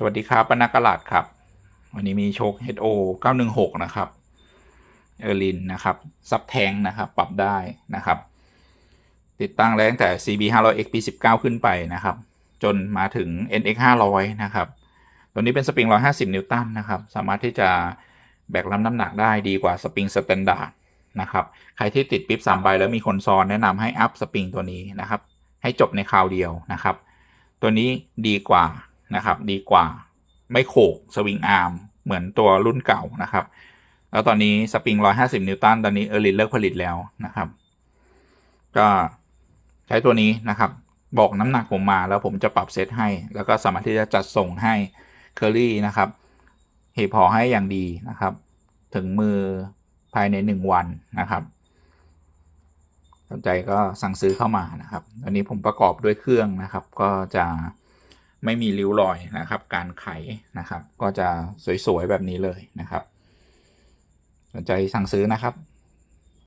สวัสดีครับปนักกลาดครับ วันนี้มีโชค HO 916 นะครับเออร์ลินนะครับ ซับแทงนะครับ ปรับได้นะครับ ติดตั้งแรงแต่ CB 500 XP 19ขึ้นไปนะครับ จนมาถึง NX 500นะครับตัวนี้เป็นสปริง 150 นิวตันนะครับ สามารถที่จะแบกรับน้ำหนักได้ดีกว่าสปริงสแตนดาร์ดนะครับ ใครที่ติดปิ๊บ3ใบแล้วมีคนซ้อนแนะนำให้อัพสปริงตัวนี้นะครับ ให้จบในคราวเดียวนะครับ ตัวนี้ดีกว่า นะครับ ดีกว่าไม่โขกสวิงอาร์มเหมือนตัวรุ่นเก่านะครับ แล้วตอนนี้สปริง 150 นิวตันตอนนี้เออร์ลินเลิกผลิตแล้วนะครับ ก็ใช้ตัวนี้นะครับ บอกน้ำหนักผมมาแล้วผมจะปรับเซตให้ แล้วก็สามารถที่จะจัดส่งให้เคอรี่นะครับเหตุพอให้อย่างดีนะครับ ถึงมือภายในหนึ่งวันนะครับสนใจก็สั่งซื้อเข้ามานะครับ อันนี้ผมประกอบด้วยเครื่องนะครับ ก็จะ ไม่มีริ้วรอยนะครับ การไขนะครับ ก็จะสวยๆแบบนี้เลยนะครับ สนใจสั่งซื้อนะครับ